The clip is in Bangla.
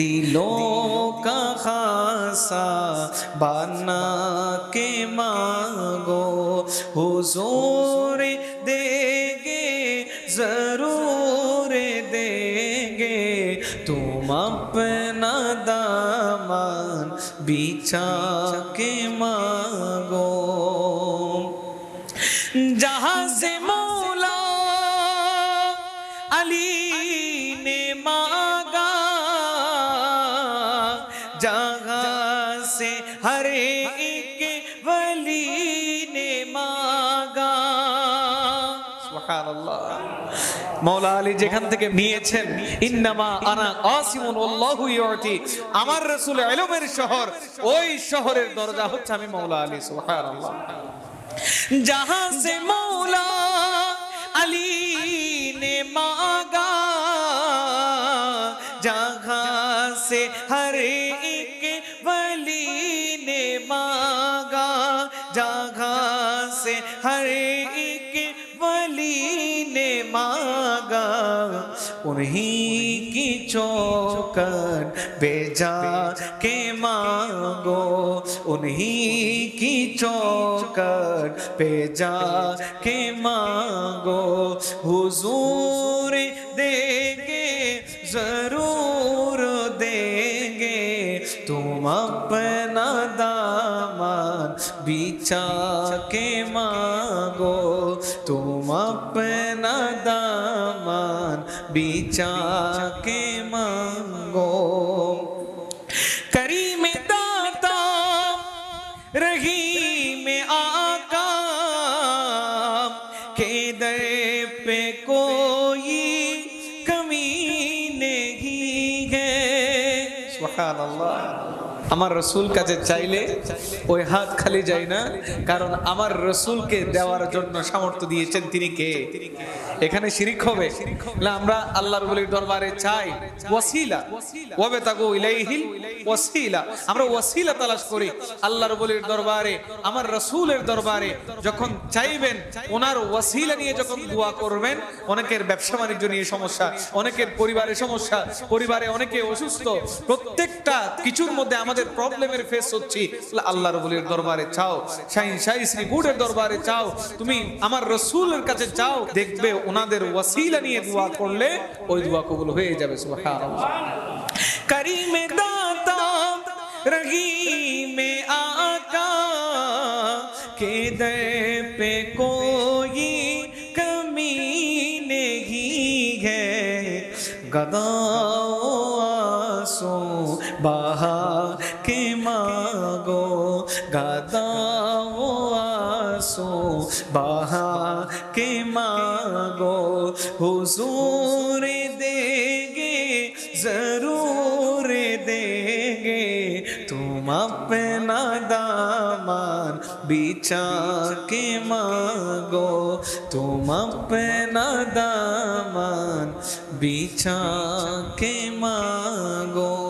دلوں کا خاصا بنا کے مانگو، حضور دیں گے، ضرور دیں گے۔ تم اپنا دامان بیچا کے مانگو۔ جہاں سے مولا علی हर एक वली ने मांगा সুবহানাল্লাহ মৌলা আলী যেখান থেকে নিয়েছেন ইন্নামা আনা আসিমুন আল্লাহু ইউতি আমার রাসূল ইলমের শহর ওই শহরের দরজা হচ্ছে আমি মৌলা আলী সুবহানাল্লাহ जहां से मौला अली ने मांगा जहां से हर एक سے ہر ایک ولی نے مانگا انہی کی چوکن پہ جا کے مانگو انہی کی چوکر پہ جا کے مانگو۔ حضور دے گے ضرور بیچا کے مانگو تم اپنا دامان بیچا کے مانگو۔ کریم داتا، رحیم آقا، کے در پہ کو আমার রসুল কাছে চাইলে ওই হাত খালি যায় না, কারণ আমার রসুলকে দেওয়ার জন্য সামর্থ্য দিয়েছেন তিনি কে? এখানে শিরিক হবে। না, আমরা আল্লাহর বলির দরবারে চাই। ওয়াসিলা। ওয়াবে তাগো ইলাইহিল ওয়াসিলা। আমরা ওয়াসিলা তালাশ করি আল্লাহর বলির দরবারে, আমার রসুলের দরবারে। যখন চাইবেন, ওনার ওয়াসিলা নিয়ে যখন দোয়া করবেন, অনেকের ব্যবসা বাণিজ্য নিয়ে সমস্যা, অনেকের পরিবারে সমস্যা, পরিবারে অনেকে অসুস্থ প্রত্যেকটা কিছুর মধ্যে আমাদের প্রবলেমের ফেস হচ্ছি আল্লাহর বলির দরবারে চাও শাইন শাহী শ্রী গুডের দরবারে চাও তুমি আমার রসুলের কাছে চাও দেখবে ওনাদের ওয়াসিলা নিয়ে দোয়া করলে ওই দোয়া কবুল হয়ে যাবে সুবহানাল্লাহ करीम दाता रहीम आका के दर पे कोई कमी नहीं है गदाओ आंसू বাহাকে মাগো, গাদাও আসো। বাহাকে মাগো, হুজুর দেগে, জরুর দেগে। তুম আপনা দামান বিছা কে মাগো, তুম আপনা দামান বিছা কে মাগো।